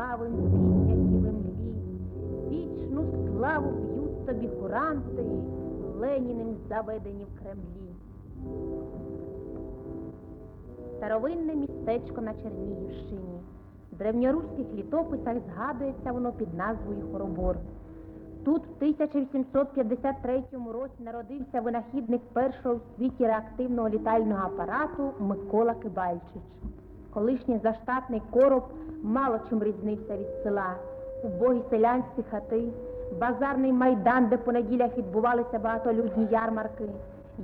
Славим підняті в вічну славу б'ють тобі куранти, Леніним заведені в Кремлі. Старовинне містечко на Чернігівщині. В древньоруських літописах згадується воно під назвою Хоробор. Тут в 1853 році народився винахідник першого в світі реактивного літального апарату Микола Кибальчич. Колишній заштатний короб мало чим різнився від села. Убогі селянські хати, базарний майдан, де по неділях відбувалися багатолюдні ярмарки.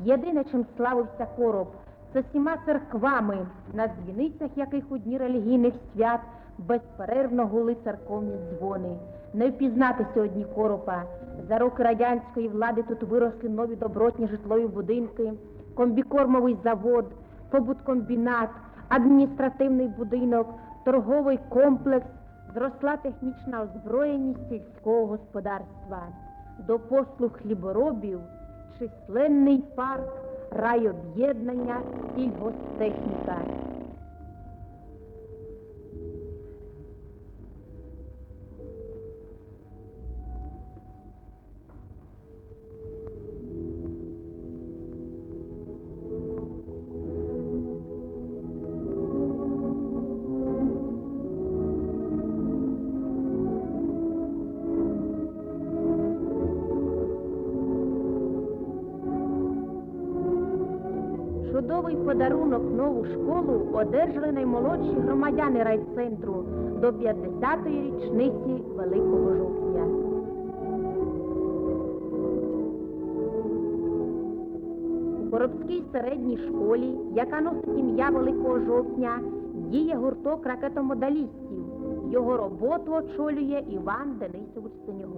Єдине, чим славився короб, це всіма церквами, на дзвіницях яких у дні релігійних свят безперервно гули церковні дзвони. Не впізнати сьогодні коропа. За роки радянської влади тут виросли нові добротні житлові будинки, комбікормовий завод, побуткомбінат, адміністративний будинок, торговий комплекс, зросла технічна озброєність сільського господарства. До послуг хліборобів численний парк, райоб'єднання, сільгосптехніка. Чудовий подарунок нову школу одержали наймолодші громадяни райцентру до 50-ї річниці Великого жовтня. У Коробській середній школі, яка носить ім'я Великого жовтня, діє гурток ракетомодалістів. Його роботу очолює Іван Денисович Синьогуб.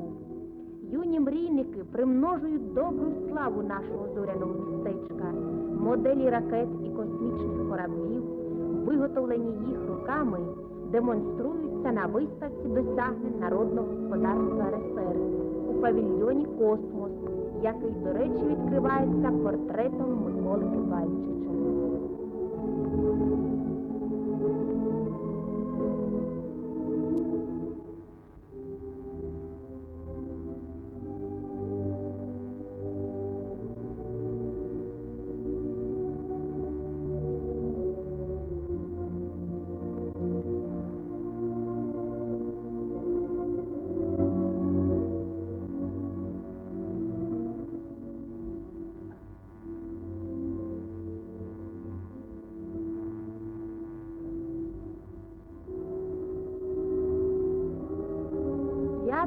Юні мрійники примножують добру славу нашого зоряного містечка. Моделі ракет і космічних кораблів, виготовлені їх руками, демонструються на виставці досягнень народного господарства РСР у павільйоні Космос, який, до речі, відкривається портретом Миколи Кибальчича.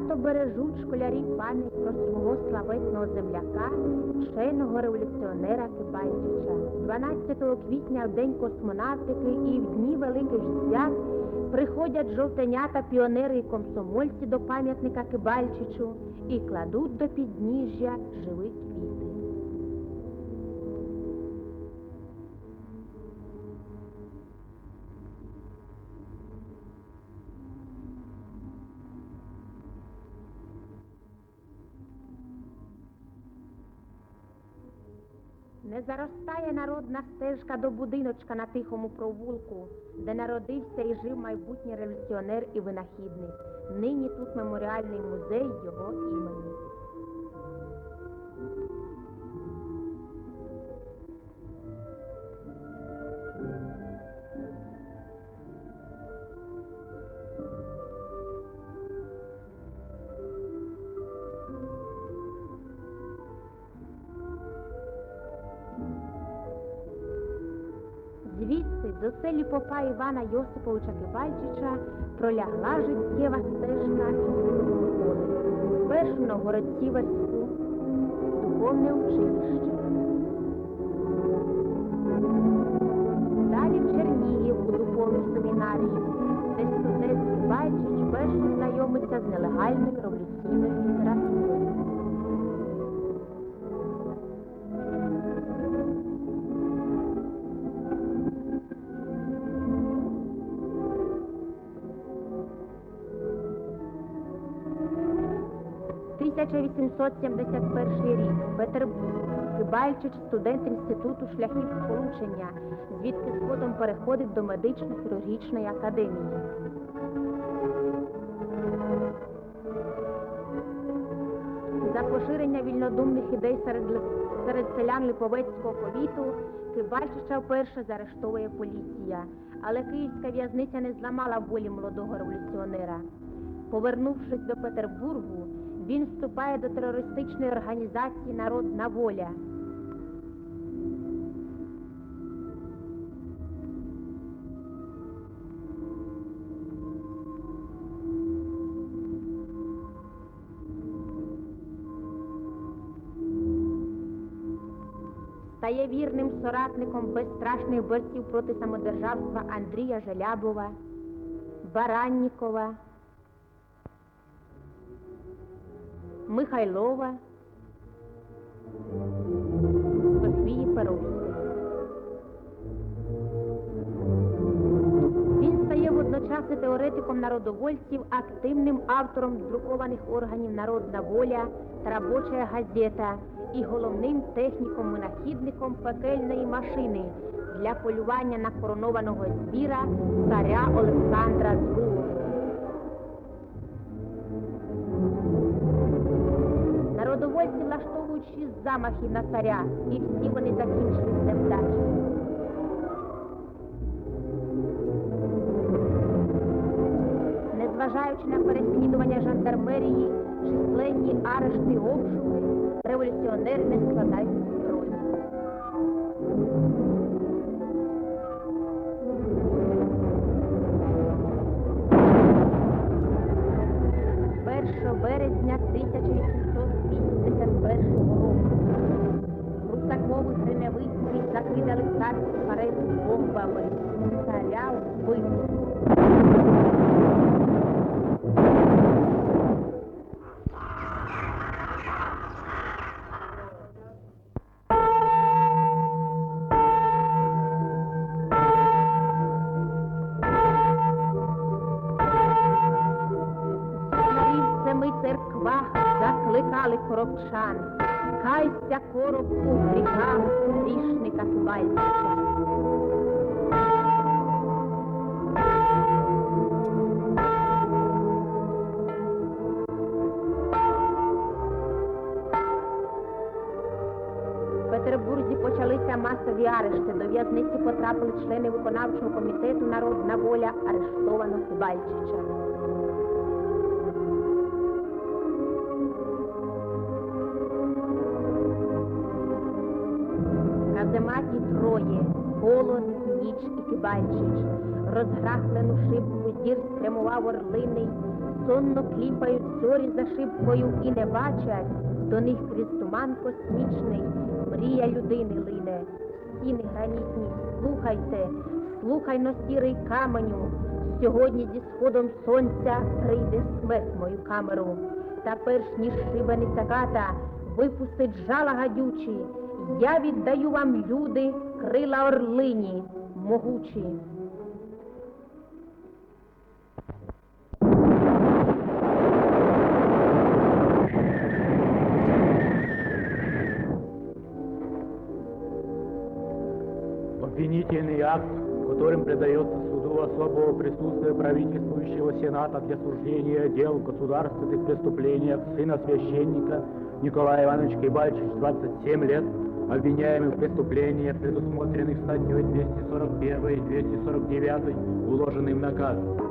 Свято бережуть школярі пам'ять про свого славетного земляка, вченого революціонера Кибальчича. 12 квітня в День космонавтики і в дні великих свят приходять жовтенята, піонери і комсомольці до пам'ятника Кибальчичу і кладуть до підніжжя живий квіти. Заростає народна стежка до будиночка на тихому провулку, де народився і жив майбутній революціонер і винахідник. Нині тут меморіальний музей його імені. Звідси з оселі попа Івана Йосиповича Кибальчича пролягла життєва стежка і Першу на Городцівську духовне училище. Далі в Чернігів у духовну семінарію, де студент Кибальчич перший знайомиться з нелегальною революційною 1871 рік. Петербург. Кибальчич, студент інституту шляхів сполучення, звідки згодом переходить до медично-хірургічної академії. За поширення вільнодумних ідей серед, серед селян Липовецького повіту Кибальчича вперше заарештовує поліція, але київська в'язниця не зламала волі молодого революціонера. Повернувшись до Петербургу, він вступає до терористичної організації Народна воля. стає вірним соратником безстрашних борців проти самодержавства Андрія Желябова, Бараннікова, Михайлова, Софії Перовської. Він стає водночас і теоретиком народовольців, активним автором друкованих органів Народна воля та робоча газета і головним техніком-винахідником пекельної машини для полювання на коронованого звіра царя Олександра влаштовують замахи на царя, і всі вони закінчились невдачею. Незважаючи на переслідування жандармерії, численні арешти, обшуки, революціонери не складають царську карету бомбами. Царя вбито. На семи закликали коробчан. Кайся короб у гріхах грішника Кибальчича. В'язниці потрапили члени виконавчого комітету Народна воля арештовано Кибальчича. Казематі троє, голод, ніч і кибальчич. Розграхлену шибку зір спрямував орлиний, сонно кліпають зорі за шибкою і не бачать, до них крізь туман космічний, мрія людини лине. Стіни гранітні, слухайте, слухай сірий каменю. Сьогодні зі сходом сонця прийде смерть мою камеру. Та перш ніж шибениця ката випустить жала гадючі, я віддаю вам, люди, крила орлині, могучі. Акт, которым придается суду особого присутствия правительствующего Сената для суждения дел государственных преступлениях сына священника Николая Ивановича Кибальчич, 27 лет, обвиняемый в преступлениях, предусмотренных статьей 241 и 249 уложенным наказом.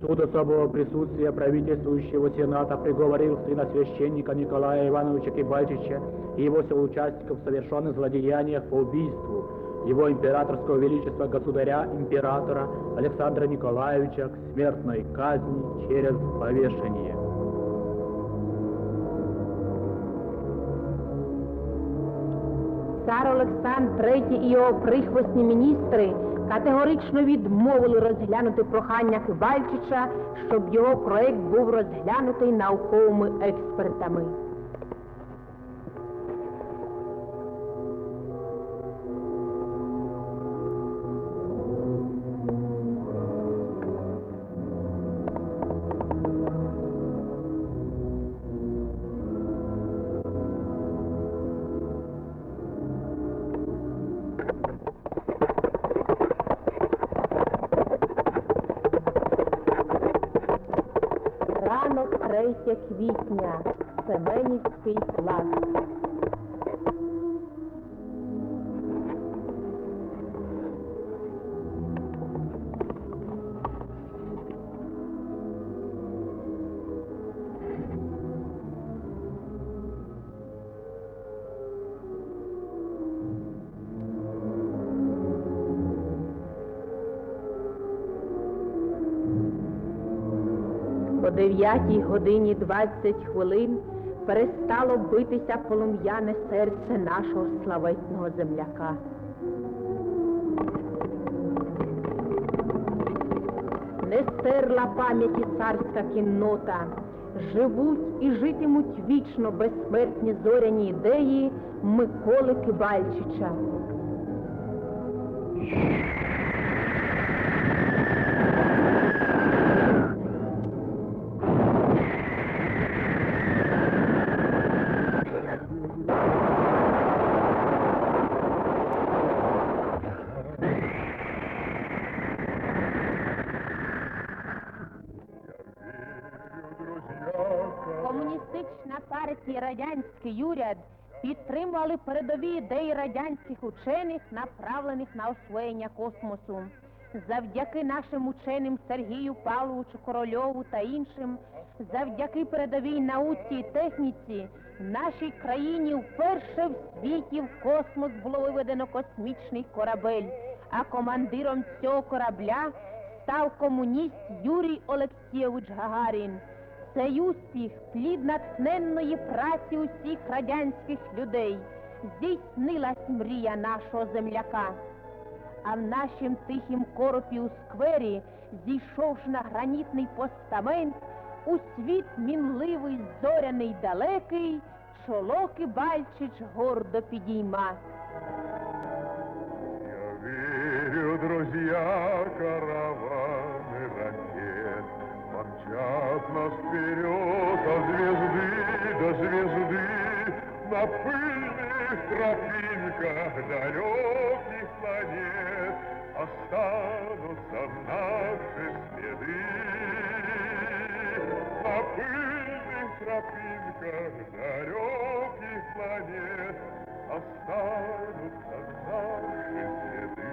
Суд особого присутствия правительствующего Сената приговорил сына священника Николая Ивановича Кибальчича и его соучастников в совершенных злодеяниях по убийству его императорского величества государя императора Александра Николаевича к смертной казни через повешение. Цар Олександр III і його прихвостні міністри категорично відмовили розглянути прохання Кибальчича, щоб його проект був розглянутий науковими експертами. Квітня. Семенівський флаг. О 9 годині 20 хвилин перестало битися полум'яне серце нашого славетного земляка. Не стерла пам'яті царська кіннота, живуть і житимуть вічно безсмертні зоряні ідеї Миколи Кибальчича. Радянський уряд підтримували передові ідеї радянських учених, направлених на освоєння космосу. Завдяки нашим ученим Сергію Павловичу Корольову та іншим, завдяки передовій науці і техніці, нашій країні вперше в світі в космос було виведено космічний корабель, а командиром цього корабля став комуніст Юрій Олексійович Гагарін. Цей успіх плід натхненної праці усіх радянських людей. Здійснилась мрія нашого земляка. А в нашім тихім коропі у сквері, зійшовши на гранітний постамент, у світ мінливий, зоряний далекий, чоло Кибальчич гордо підійма. Я верю, друзья, караваны ракет Помчат нас вперед от звезды до звезды На пыльных тропинках далеких планет Останутся наши следы. На пыльных тропинках далеких планет Останутся наши следы